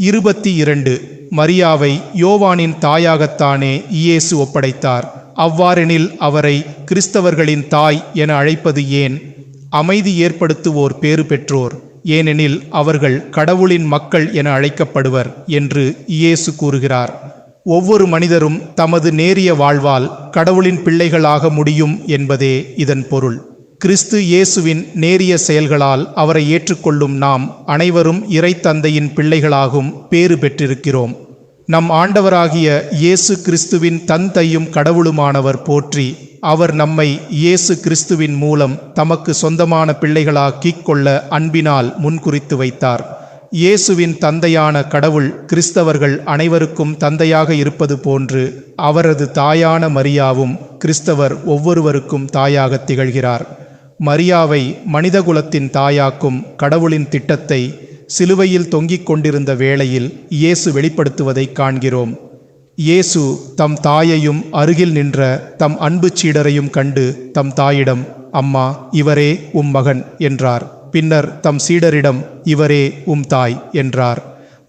இருபத்தி இரண்டு. மரியாவை யோவானின் தாயாகத்தானே இயேசு ஒப்படைத்தார். அவ்வாறெனில் அவரை கிறிஸ்தவர்களின் தாய் என அழைப்பது ஏன்? அமைதி ஏற்படுத்துவோர் பேறு பெற்றோர். ஏனெனில் அவர்கள் கடவுளின் மக்கள் என அழைக்கப்படுவர் என்று இயேசு கூறுகிறார். ஒவ்வொரு மனிதரும் தமது நேரிய வாழ்வால் கடவுளின் பிள்ளைகளாக முடியும் என்பதே இதன் பொருள். கிறிஸ்து இயேசுவின் நேரிய செயல்களால் அவரை ஏற்றுக்கொள்ளும் நாம் அனைவரும் இறைத்தந்தையின் பிள்ளைகளாகும் பேறு பெற்றிருக்கிறோம். நம் ஆண்டவராகிய இயேசு கிறிஸ்துவின் தந்தையும் கடவுளுமானவர் போற்றி அவர் நம்மை இயேசு கிறிஸ்துவின் மூலம் தமக்கு சொந்தமான பிள்ளைகளாக்கிக் கொள்ள அன்பினால் முன்குறித்து வைத்தார். இயேசுவின் தந்தையான கடவுள் கிறிஸ்தவர்கள் அனைவருக்கும் தந்தையாக இருப்பது போன்று அவரது தாயான மரியாவும் கிறிஸ்தவர் ஒவ்வொருவருக்கும் தாயாக திகழ்கிறார். மரியாவை மனிதகுலத்தின் தாயாக்கும் கடவுளின் திட்டத்தை சிலுவையில் தொங்கிக் கொண்டிருந்த வேளையில் இயேசு வெளிப்படுத்துவதை காண்கிறோம். இயேசு தம் தாயையும் அருகில் நின்ற தம் அன்பு சீடரையும் கண்டு தம் தாயிடம் அம்மா இவரே உம் மகன் என்றார். பின்னர் தம் சீடரிடம் இவரே உம் தாய் என்றார்.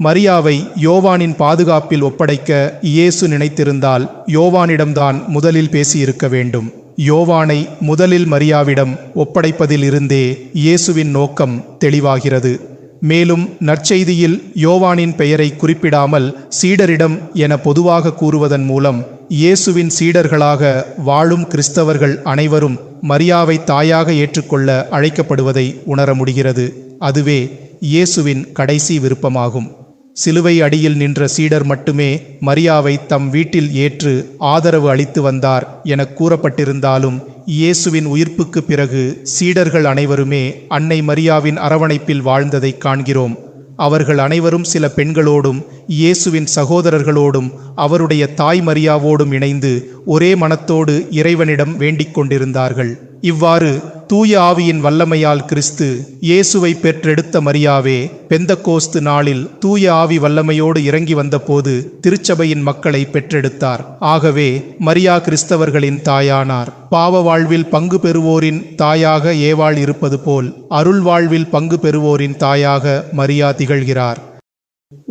மரியாவை யோவானின் பாதுகாப்பில் ஒப்படைக்க இயேசு நினைத்திருந்தால் யோவானிடம்தான் முதலில் பேசியிருக்க வேண்டும். யோவானை முதலில் மரியாவிடம் ஒப்படைப்பதில் இருந்தே இயேசுவின் நோக்கம் தெளிவாகிறது. மேலும் நற்செய்தியில் யோவானின் பெயரை குறிப்பிடாமல் சீடரிடம் என பொதுவாக கூறுவதன் மூலம் இயேசுவின் சீடர்களாக வாழும் கிறிஸ்தவர்கள் அனைவரும் மரியாவை தாயாக ஏற்றுக்கொள்ள அழைக்கப்படுவதை உணர முடிகிறது. அதுவே இயேசுவின் கடைசி விருப்பமாகும். சிலுவை அடியில் நின்ற சீடர் மட்டுமே மரியாவை தம் வீட்டில் ஏற்று ஆதரவு அளித்து வந்தார் என கூறப்பட்டிருந்தாலும் இயேசுவின் உயிர்ப்புக்கு பிறகு சீடர்கள் அனைவருமே அன்னை மரியாவின் அரவணைப்பில் வாழ்ந்ததை காண்கிறோம். அவர்கள் அனைவரும் சில பெண்களோடும் இயேசுவின் சகோதரர்களோடும் அவருடைய தாய் மரியாவோடும் இணைந்து ஒரே மனத்தோடு இறைவனிடம் வேண்டிக் கொண்டிருந்தார்கள். இவ்வாறு தூய ஆவியின் வல்லமையால் கிறிஸ்து இயேசுவை பெற்றெடுத்த மரியாவே பெந்தகோஸ்து நாளில் தூய ஆவி வல்லமையோடு இறங்கி வந்தபோது திருச்சபையின் மக்களை பெற்றெடுத்தார். ஆகவே மரியா கிறிஸ்தவர்களின் தாயானார். பாவ வாழ்வில் பங்கு பெறுவோரின் தாயாக ஏவாள் இருப்பது போல் அருள் வாழ்வில் பங்கு பெறுவோரின் தாயாக மரியா திகழ்கிறார்.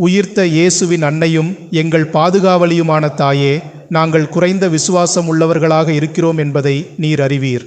உயிர்த்த இயேசுவின் அன்னையும் எங்கள் பாதுகாவலியுமான தாயே நாங்கள் குறைந்த விசுவாசம் உள்ளவர்களாக இருக்கிறோம் என்பதை நீர் அறிவீர்.